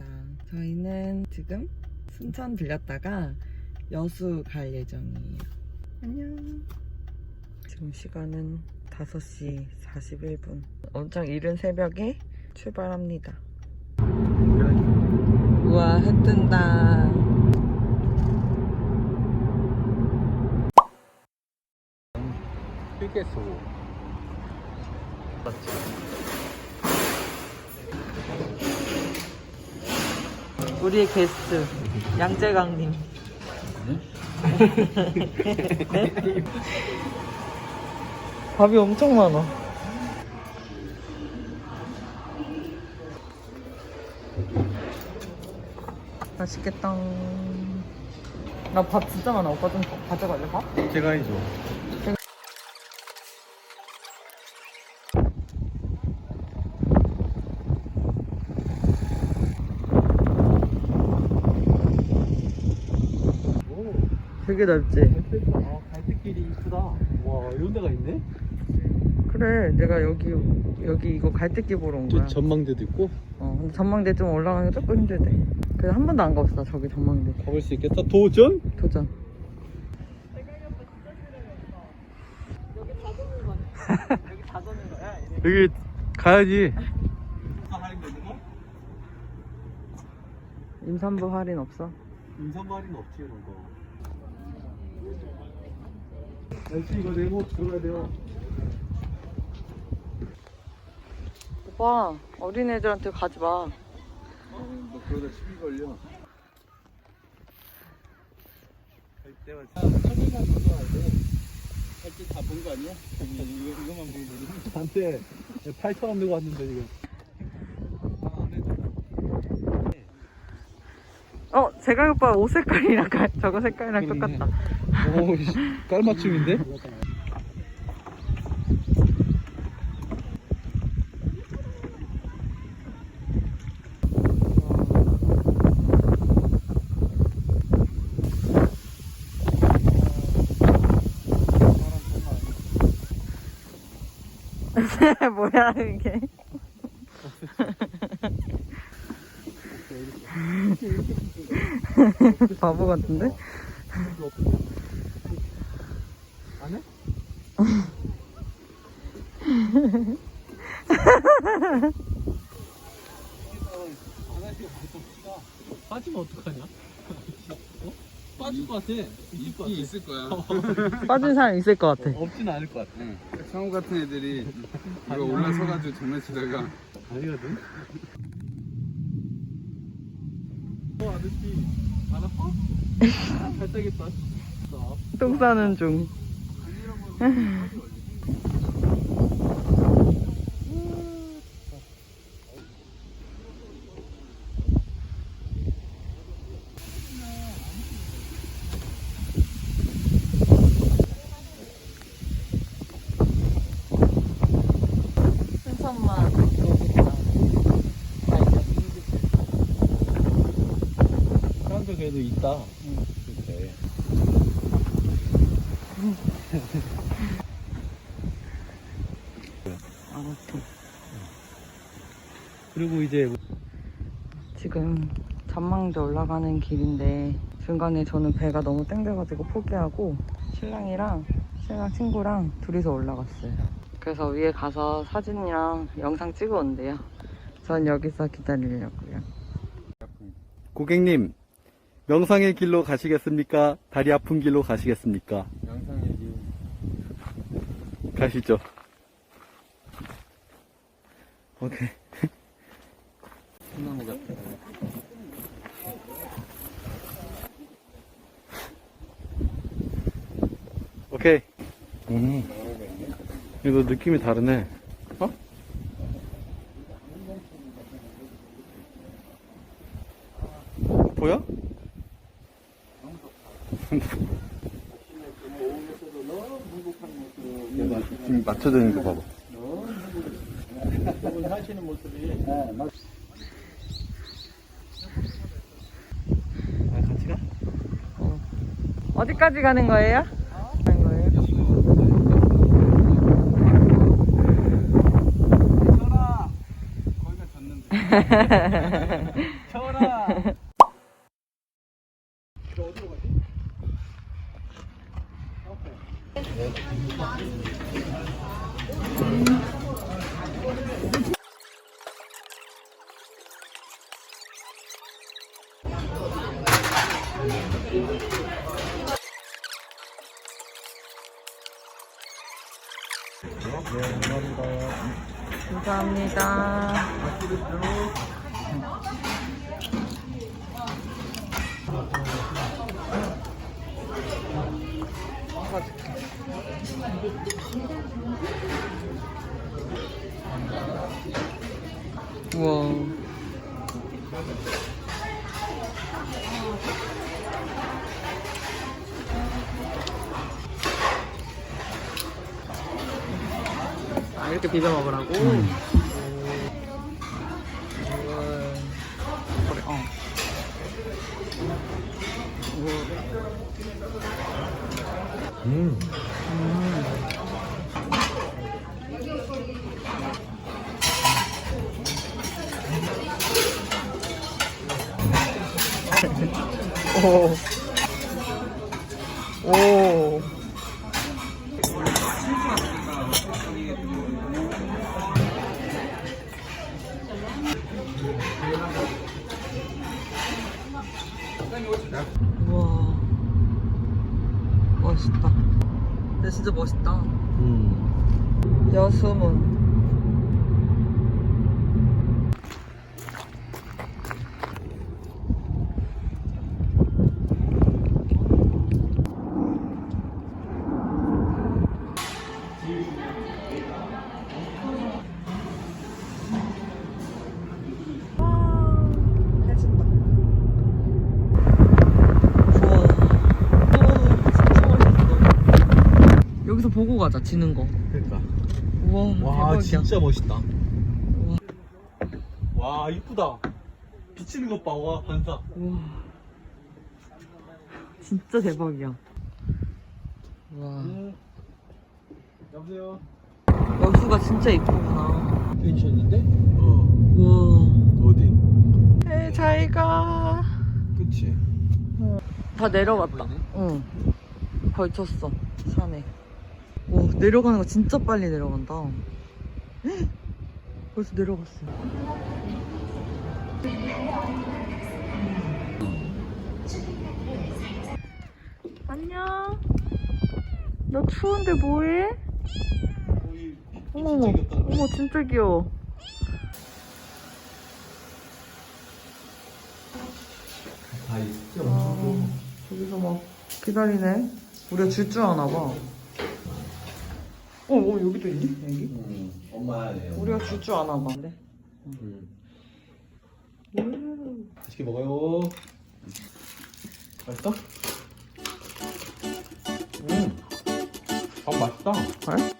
새벽입니다. 저희는 지금 순천 들렸다가 여수 갈 예정이에요. 안녕. 지금 시간은 5시 41분. 엄청 이른 새벽에 출발합니다. 우와, 해 뜬다. 휴게소 우리의 게스트, 양재강님. 밥이 엄청 많아. 맛있겠다. 나 밥 진짜 많아. 오빠 좀 가져갈래, 밥? 제가 해줘 오 되게 넓지? 아 갈대길이 이쁘다 와 이런 데가 있네 그래, 내가 여기, 여기 이거 갈대길 보러 온 거야. 전망대도 있고 어, 근데 전망대 좀 올라가는 게 조금 힘들대. 그래서 한 번도 안 가봤어, 저기 전망대. 가볼 수 있겠다 도전? 도전. 여기 가야지 임산부 할인 없어? 임산부 할인 없지 이런 거 역시 이거 네모 들어가야 돼요. 오빠, 어린애들한테 가지 마. 너 그러다 시비 걸려. 갈 때만 사진만 찍어야 돼. 할때 다본 거 아니야? 이거, 이거만 보고 되는 나한테 8천 원 내고 왔는데 지금 어, 재강 오빠 옷 색깔이랑 가- 저거 색깔이랑. 똑같다. 오 깔맞춤인데? 뭐야, 이게. 바보 같은데? 안 해? 빠지면 어떡하냐? 어? 빠질 것 같아. 있을 것 같아. 있을 거야. 빠진 사람 있을 것 같아. 없진 않을 것 같아. 응. 상우 같은 애들이 이거 올라서가지고 장난치다가 아니거든. 어 아저씨 안 아파? 잘 따겠다. 똥 싸는 중. 순천만 있다. 그때. 알았어. 그리고 이제 지금 전망대 올라가는 길인데 중간에 저는 배가 너무 땡겨가지고 포기하고 신랑이랑 신랑 친구랑 둘이서 올라갔어요. 그래서 위에 가서 사진이랑 영상 찍어 온대요. 전 여기서 기다리려고요. 고객님 명상의 길로 가시겠습니까? 다리 아픈 길로 가시겠습니까? 영상 얘기 가시죠. 오케이. 소나무 같아. 오케이. 음. 이거 느낌이 다르네. 어? 보여? 지금 맞춰져 있는 거 봐봐. 아, 같이 가? 어디까지 가는 거예요? 가는 거예요? 거기가 졌는데. 너 어디로 가지? 감사합니다. 우와. 아, 이렇게 비벼 먹으라고? 오. 음. 오. 오. 우와. 멋있다. 근데 진짜 멋있다. 음. 여수문. 와, 해진다. 우와. 우와, 진짜 멋있어. 여기서 보고 가자, 지는 거. 그러니까. 우와, 와 대박이야. 진짜 멋있다. 와 이쁘다. 비치는 것 봐. 와 반사. 우와. 진짜 대박이야. 음. 여보세요. 여수가 진짜 이쁘구나. 펜션인데? 어. 우와. 어디? 에이, 잘 가. 그치. 다 내려갔다. 응. 걸쳤어, 산에. 와, 내려가는 거 진짜 빨리 내려간다. 헉! 벌써 내려갔어. 안녕. 나 추운데 뭐해? 거의 어머, 어머, 진짜 귀여워. 아, 저기서 막 기다리네. 우리가 줄 줄 아나 봐. 어, 어, 여기도 있네, 여기. 음, 엄마예요. 우리가 줄 줄 아나 봐. 네. 음. 음. 맛있게 먹어요. 맛있어? 음. 밥 맛있다. 그래?